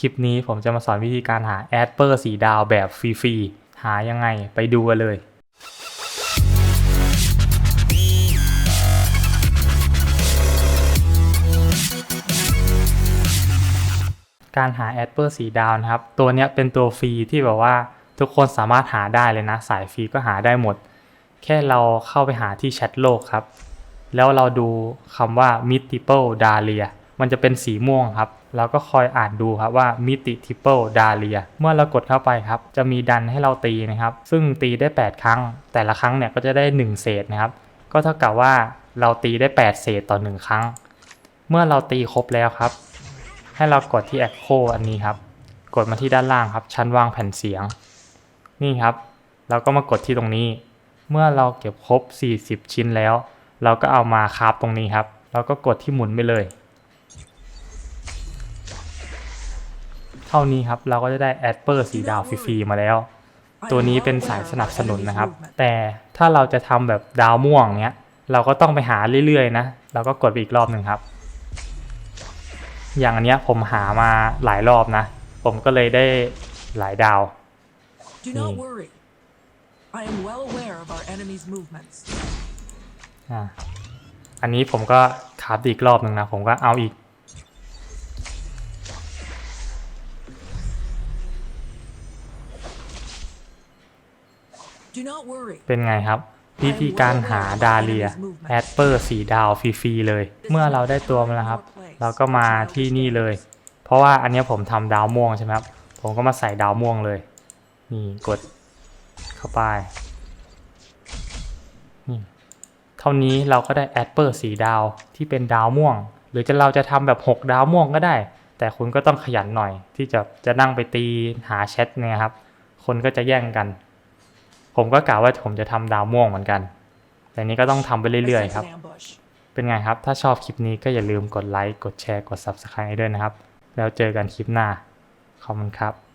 คลิปนี้ผมจะมาสอนวิธีการหาแอดเปอร์สีดาวแบบฟรีๆ หายังไงไปดูกันเลย การหาแอดเปอร์สีดาวนะครับ ตัวนี้เป็นตัวฟรีที่แบบว่าทุกคนสามารถหาได้เลยนะ สายฟรีก็หาได้หมด แค่เราเข้าไปหาที่แชทโลกครับ แล้วเราดูคำว่า multiple dahlia มันจะเป็นสีม่วงครับเราก็คอยอ่านดูครับว่า multiple dahlia เมื่อเรากดเข้าไปครับ จะมีดันให้เราตีนะครับ ซึ่งตีได้ 8 ครั้ง แต่ละครั้งเนี่ยก็จะได้ 1 เศษนะครับ ก็เท่ากับว่าเราตีได้ 8 เศษต่อ 1 ครั้ง เมื่อเราตีครบแล้วครับ ให้เรากดที่ Echo อันนี้ครับ กดมาที่ด้านล่างครับ ชั้นวางแผ่นเสียง นี่ครับ เราก็มากดที่ตรงนี้ เมื่อเราเก็บครบ 40 ชิ้นแล้ว เราก็เอามาคาฟตรงนี้ครับ เราก็กดที่หมุนไปเลย ท่านี้ครับเราก็จะได้แอดเปอร์สีดาวฟรีๆมาแล้ว ตัวนี้เป็นสายสนับสนุนนะครับ แต่ถ้าเราจะทำแบบดาวม่วงเนี้ย เราก็ต้องไปหาเรื่อยๆนะ เราก็กดไปอีกรอบหนึ่งครับ อย่างอันเนี้ยผมหามาหลายรอบนะ ผมก็เลยได้หลายดาว Do not Hmm. worry. I am well aware of our enemy's movements. อ่าอันนี้ผมก็คราฟอีกรอบหนึ่งนะ ผมก็เอาอีก เป็นไงครับ วิธีการหาดาเลียแอดเปอร์สีดาวฟรีๆเลย เมื่อเราได้ตัวมาแล้วครับ เราก็มาที่นี่เลย เพราะว่าอันเนี้ยผมทำดาวม่วงใช่ไหมครับ ผมก็มาใส่ดาวม่วงเลย นี่กดเข้าไปนี่เท่านี้เราก็ได้แอดเปอร์สีดาวที่เป็นดาวม่วง หรือจะเราจะทำแบบ 6 ดาวม่วงก็ได้ แต่คุณก็ต้องขยันหน่อย ที่จะจะนั่งไปตีหาแชทเนี่ยครับ คนก็จะแย่งกัน ผมก็กล่าวว่าผมจะทำดาวม่วงเหมือนกัน แต่นี้ก็ต้องทำไป I เรื่อย sense ๆครับ an ambush. เป็นไงครับ ถ้าชอบคลิปนี้ก็อย่าลืมกดไลค์ กดแชร์ กด Subscribe ให้ด้วยนะครับ แล้วเจอกันคลิปหน้า ขอบคุณครับ